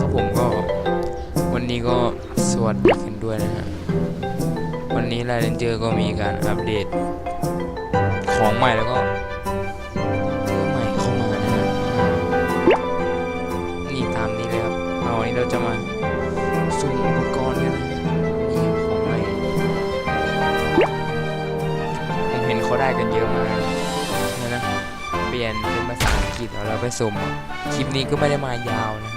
ครับผมก็ วันนี้ก็สวัสดีกันด้วยนะฮะ วันนี้ไลเรนเจอร์ก็มีการอัปเดต ของใหม่แล้วก็ใหม่เข้ามานะฮะนี่ตามนี้เลยครับเอาวันนี้เราจะมาสุ่มอุปกรณ์กันนะนี่ของใหม่ผมเห็นเขาได้กันเยอะมากนะนะเปลี่ยนเป็นภาษาอังกฤษแล้วเราไปสุ่มคลิปนี้ก็ไม่ได้มายาวนะ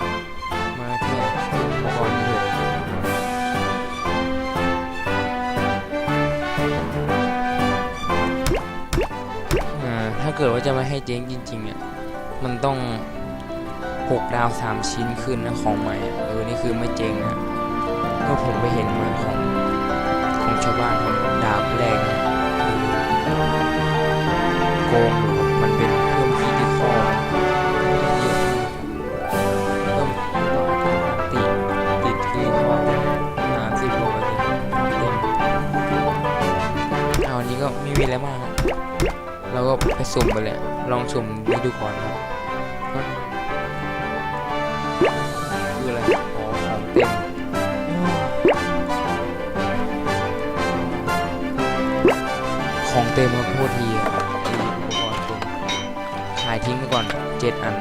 มาแค่อุปกรณ์นี้เลยอ่าถ้าเกิดว่าจะไม่ให้เจ๊งจริงๆอะมันต้อง 6 ดาว 3 ชิ้นขึ้นนะของใหม่เออ นี่คือไม่เจ๊งนะก็ผมไปเห็นมาของของชาวบ้านของดาวแรกนะโกง เอาอันนี้ก็ไม่มีอะไรมากครับเราก็ไปสุ่มไปเลย ลองสุ่มดูดูก่อนครับก็คืออะไรอ๋อของเต็มของเต็มมาโคตรทีอะที่อุปกรณ์เต็มขายทิ้งไปก่อนเจ็ดอัน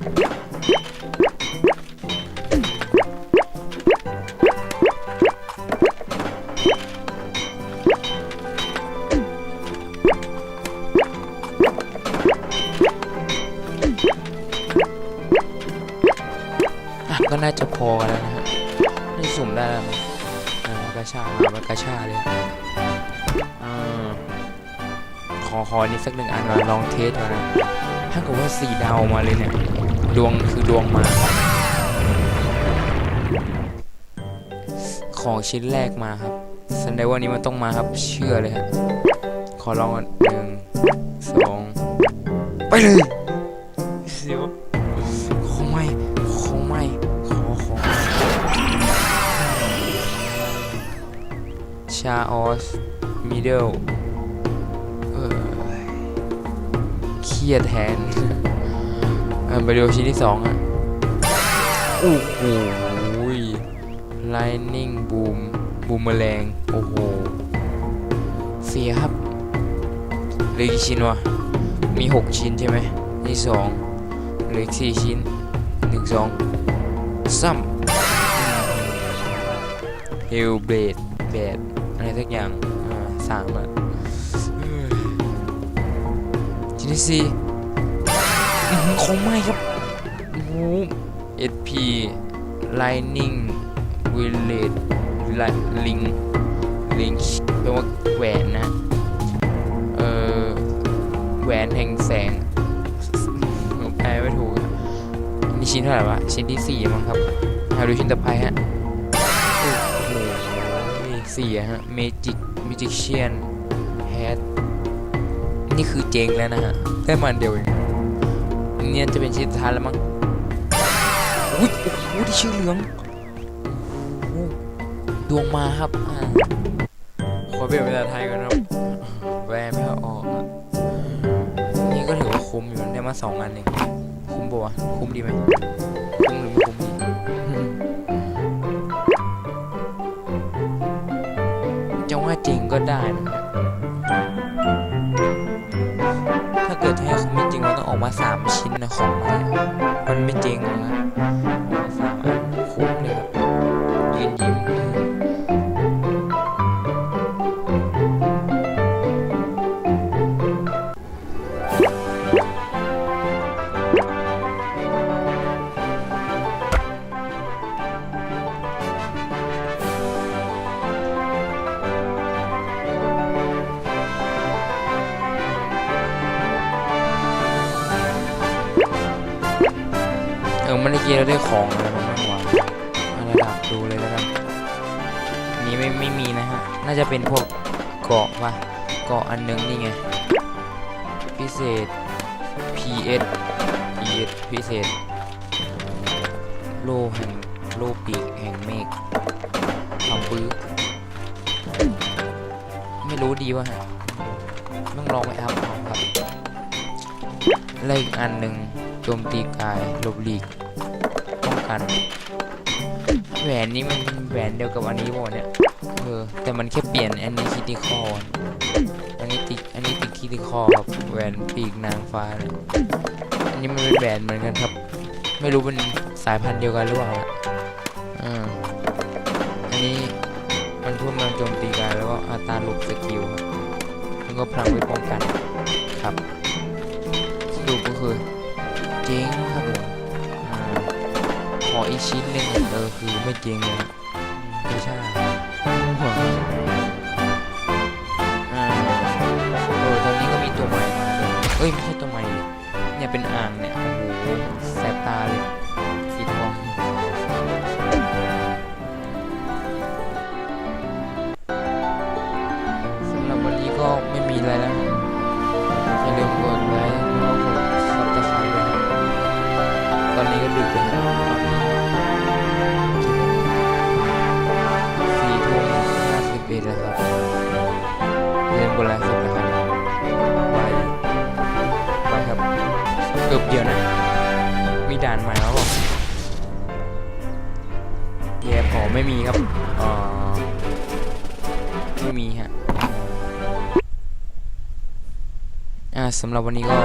ก็น่าจะพอกันแล้วนะฮะนี่สุ่มได้แล้วมั้งอ่ากระชาหาว่ากระชาเลยอ่าขอขอนี่สักหนึ่งอันมาลองเทสก่อนนะ ถ้าเกิดว่าสี่ดาวมาเลยเนี่ย ดวงคือดวงมา ของชิ้นแรกมาครับแสดงว่านี้มันต้องมาครับ เชื่อเลยครับขอลองก่อนหนึ่งสองไปเลยเสียวของใหม่ของใหม่ขอขอชาออสมิดเดิล เครียดแทนอะไปดูชิ้นที่สองอะโอ้โห Lightning Boom บูมแมลง โอ้โหเสียครับเหลือกี่ชิ้นวะ มี 6 ชิ้นใช่ไหมนี่สองเหลืออีกสี่ชิ้นหนึ่งสองซ้ำเฮลเบดแบดอะไรสักอย่าง อ่าสามอะ ที่สี่อื้อหือของใหม่ครับโอ้โห SP Lightning Village Link Link แปลว่าแหวนนะ เออแหวนแห่งแสงผมแปลไม่ถูกอะนี่ชิ้นเท่าไหร่วะ ชิ้นที่สี่มั้งครับมาดูชิ้นต่อไปฮะ โอ้โหสี่อะฮะ Magic Magician Hat นี่คือเจงแล้วนะฮะได้มาอันเดียวเองเนี่ยจะเป็นชิ้นสุดท้ายแล้วมั้งอุ้ยโอ้โหที่ชื่อเหลืองอดวงมาครับอขอเปลี่ยนเป็นภาษาไทยก่อนครับแวร์ไม่ออกอะนี่ก็ถือว่าคุ้มอยู่ได้มาสองอันเองคุ้มปะวะคุ้มดีไหมคุ้มหรือไม่คุ้มดีจะว่าจริงก็ได้นะ ถ้าเกิดให้คุ้มจริงมันต้องออกมาสามชิ้นนะของมันไม่จริงนะ เออเมื่อกี้เราได้ของอะไรมาบ้างวะเอารดับดูเลยแล้วกันนี้ไม่ไม่มีนะฮะ น่าจะเป็นพวกเกาะปะเกาะอันหนึงนี่ไง พิเศษ PS PS พิเศษ โลแห่งโลปีกแห่งเมฆทำปื้อไม่รู้ดีว่าฮะต้องลองไปทำเอาครับแล้วอีกอันหนึ่งโจมตีกายลบหลีกันแหวนนี้มันแหวนเดียวกับอันนี้บ่เนี่ยเออแต่มันแค่เปลี่ยนอันนี้คิติคออันนี้ติดอันนี้ติดคิติคอครับแหวนปีกนางฟ้าเนี่ยอันนี้มันเป็นแหวนเหมือนกันครับ ไม่รู้เป็นสายพันธุ์เดียวกันหรือเปล่าอ่าอันนี้มันเพิ่มพลังโจมตีกายแล้วก็อัตราหลบสกิลครับแล้วก็พลังไว้ป้องกันครับสรุปก็คือเจ๊งครับผมอ่าข ออีกชิ้นหนึ่งเออคือไม่จริงเลยครับไม่ใช่หัวอ่าเออตอนนี้ก็มีตัวใหม่มาเลยเอ้ยไม่ใช่ตัวใหม่เนี่ยเป็นอ่างเนี่ยโอ้โหแสบตาเลย เดี๋ยวนะ มีด่านใหม่แล้วบอกแย่ขอไม่มีครับอ๋อไม่มีฮะ อ่าสำหรับวันนี้ก็